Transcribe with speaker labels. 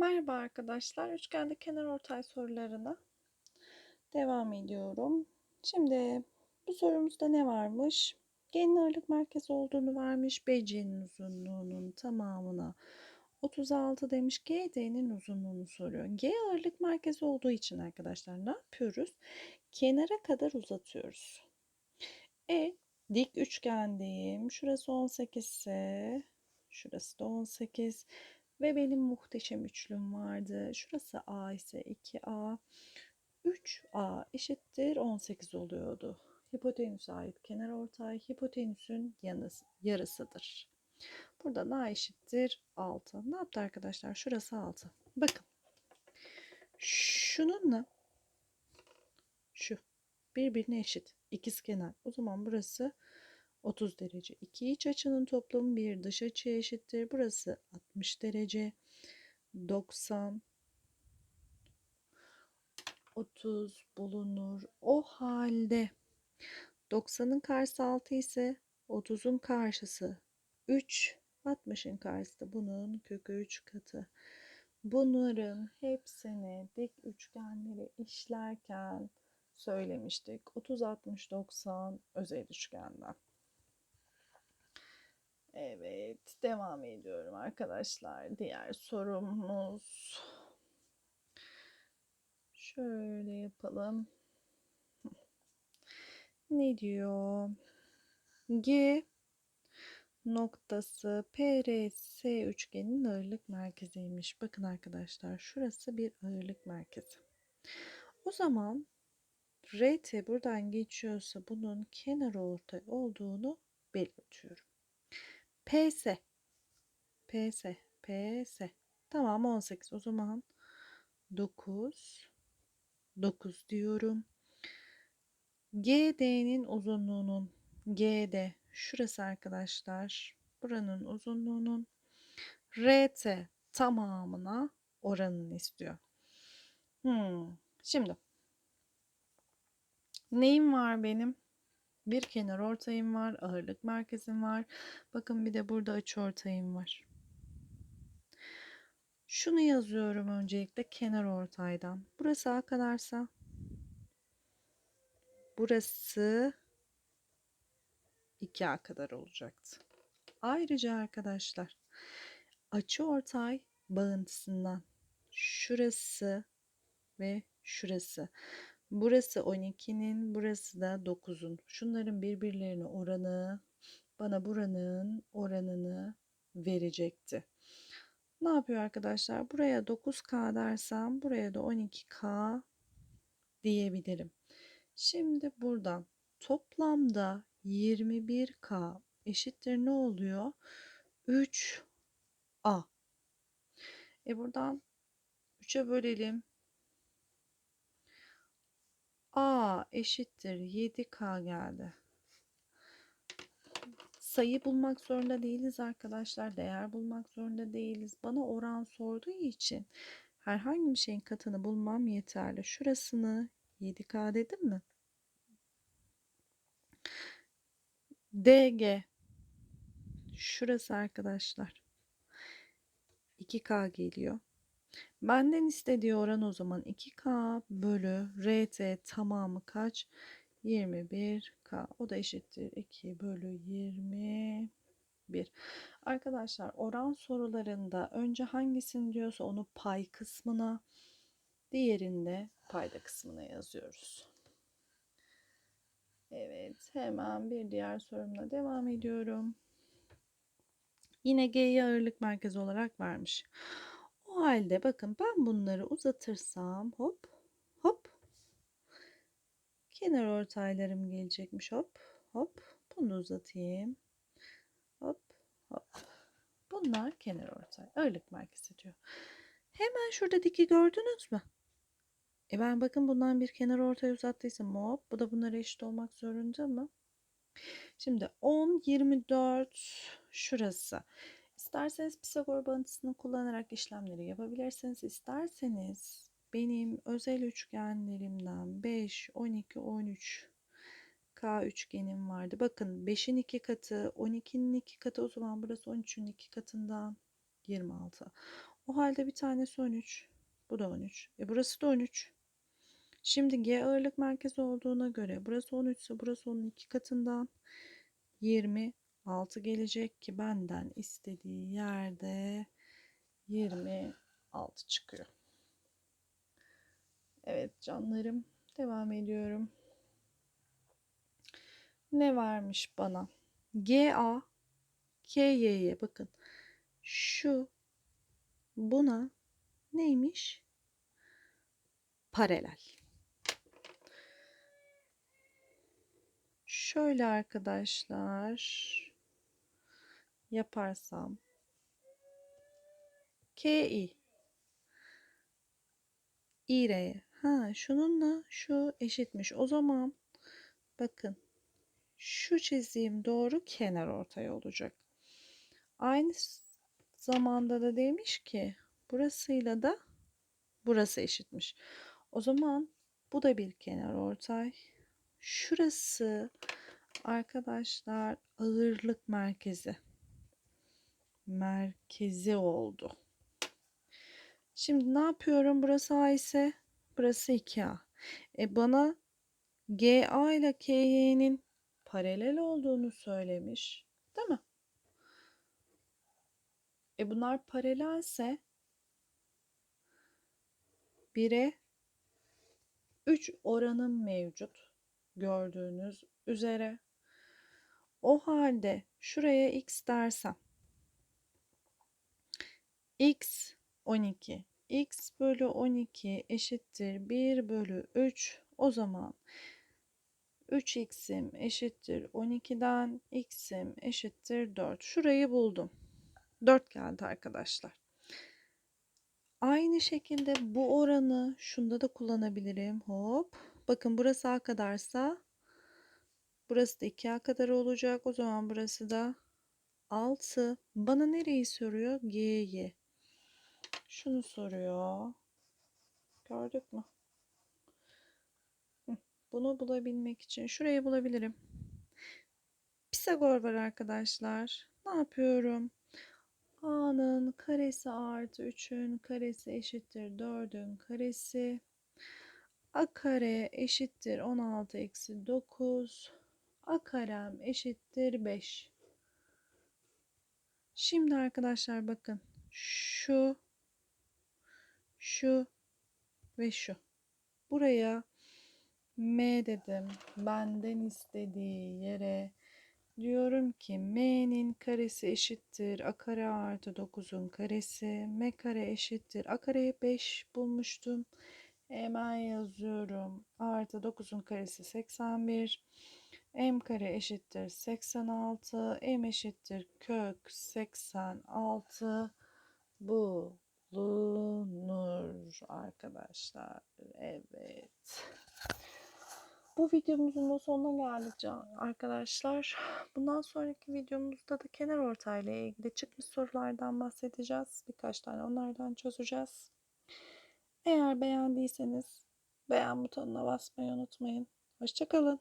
Speaker 1: Merhaba arkadaşlar. Üçgende kenar ortay sorularına devam ediyorum. Şimdi bu sorumuzda ne varmış? G'nin ağırlık merkezi olduğunu vermiş. BC'nin uzunluğunun tamamına 36 demiş. GD'nin uzunluğunu soruyor. G ağırlık merkezi olduğu için arkadaşlar ne yapıyoruz? Kenara kadar uzatıyoruz. E dik üçgendeyim. Şurası 18 ise şurası da 18. Ve benim muhteşem üçlüm vardı. Şurası A ise 2A. 3A eşittir 18 oluyordu. Hipotenüse ait kenar ortay hipotenüsün yarısıdır. Burada A eşittir 6. Ne yaptı arkadaşlar? Şurası 6. Bakın. Şununla şu birbirine eşit. İkiz kenar. O zaman burası 30 derece. İki iç açının toplamı bir dış açıya eşittir. Burası 60 derece. 90 30 bulunur. O halde 90'ın karşısı 6 ise 30'un karşısı 3, 60'ın karşısı da bunun kökü 3 katı. Bunların hepsini dik üçgenleri işlerken söylemiştik. 30, 60, 90 özel üçgenden. Evet, devam ediyorum arkadaşlar. Diğer sorumuz şöyle yapalım. Ne diyor? G noktası PRS üçgenin ağırlık merkeziymiş. Bakın arkadaşlar, şurası bir ağırlık merkezi. O zaman RT buradan geçiyorsa bunun kenar ortay olduğunu belirtiyorum. PS. PS. PS. Tamam 18. O zaman 9. 9 diyorum. GD'nin uzunluğunun GD şurası arkadaşlar. Buranın uzunluğunun RT tamamına oranını istiyor. Hmm. Şimdi neyim var benim? Bir kenar ortayım var, ağırlık merkezim var. Bakın bir de burada açı ortayım var. Şunu yazıyorum öncelikle kenar ortaydan. Burası A kadarsa burası 2A kadar olacaktı. Ayrıca arkadaşlar açı ortay bağıntısından şurası ve şurası Burası 12'nin, burası da 9'un. Şunların birbirlerine oranı bana buranın oranını verecekti. Ne yapıyor arkadaşlar? Buraya 9K dersem buraya da 12K diyebilirim. Şimdi buradan toplamda 21K eşittir ne oluyor? 3A. E buradan 3'e bölelim. A eşittir 7K geldi. Sayı bulmak zorunda değiliz arkadaşlar. Değer bulmak zorunda değiliz. Bana oran sorduğu için herhangi bir şeyin katını bulmam yeterli. Şurasını 7K dedim mi? DG şurası arkadaşlar 2K geliyor. Benden istediği oran o zaman 2K bölü RT tamamı kaç? 21K. O da eşittir 2 bölü 21. Arkadaşlar oran sorularında önce hangisini diyorsa onu pay kısmına, diğerinde payda kısmına yazıyoruz. Evet hemen bir diğer sorumla devam ediyorum. Yine G'yi ağırlık merkezi olarak vermiş. Halde bakın ben bunları uzatırsam hop hop kenar ortaylarım gelecekmiş hop hop bunu uzatayım hop hop bunlar kenar ortay ağırlık merkezi diyor. Hemen şurada diki gördünüz mü? E ben bakın bundan bir kenar ortaya uzattıysam hop bu da bunlara eşit olmak zorunda mı? Şimdi 10 24 şurası. İsterseniz Pisagor bağıntısını kullanarak işlemleri yapabilirsiniz. İsterseniz benim özel üçgenlerimden 5, 12, 13 K üçgenim vardı. Bakın 5'in 2 katı, 12'nin 2 katı o zaman burası 13'ün 2 katından 26. O halde bir tanesi 13. Bu da 13. E burası da 13. Şimdi G ağırlık merkezi olduğuna göre burası 13 ise burası onun iki katından 26 gelecek ki benden istediği yerde 26 çıkıyor. Evet canlarım devam ediyorum. Ne varmış bana? GA KY'ye bakın. Şu buna neymiş? Paralel. Şöyle arkadaşlar yaparsam KI İR'ye. Ha şununla şu eşitmiş. O zaman bakın şu çizdiğim doğru kenar ortaya olacak. Aynı zamanda da demiş ki burasıyla da burası eşitmiş. O zaman bu da bir kenar ortay. Şurası arkadaşlar ağırlık merkezi. Merkezi oldu. Şimdi ne yapıyorum? Burası A ise burası 2A. E bana GA ile KY'nin paralel olduğunu söylemiş. Değil mi? E bunlar paralelse 1'e 3 oranım mevcut. Gördüğünüz üzere. O halde şuraya x dersem x 12 x bölü 12 eşittir 1 bölü 3 o zaman 3x'im eşittir 12'den x'im eşittir 4 şurayı buldum. 4 geldi arkadaşlar. Aynı şekilde bu oranı şunda da kullanabilirim. Hop. Bakın burası a kadarsa burası da 2a kadar olacak. O zaman burası da 6 bana nereyi soruyor? G'yi şunu soruyor. Gördük mü? Bunu bulabilmek için şurayı bulabilirim. Pisagor var arkadaşlar. Ne yapıyorum? A'nın karesi artı 3'ün karesi eşittir 4'ün karesi. A kare eşittir 16 eksi 9. A karem eşittir 5. Şimdi arkadaşlar bakın şu şu ve şu. Buraya M dedim. Benden istediği yere diyorum ki M'nin karesi eşittir. A kare artı 9'un karesi. M kare eşittir. A kareyi 5 bulmuştum. Hemen yazıyorum. Artı 9'un karesi 81. M kare eşittir 86. M eşittir kök 86. Bu bulunur arkadaşlar. Evet. Bu videomuzun da sonuna geldik arkadaşlar. Bundan sonraki videomuzda da kenar ortayla ilgili çıkmış sorulardan bahsedeceğiz. Birkaç tane onlardan çözeceğiz. Eğer beğendiyseniz beğen butonuna basmayı unutmayın. Hoşçakalın.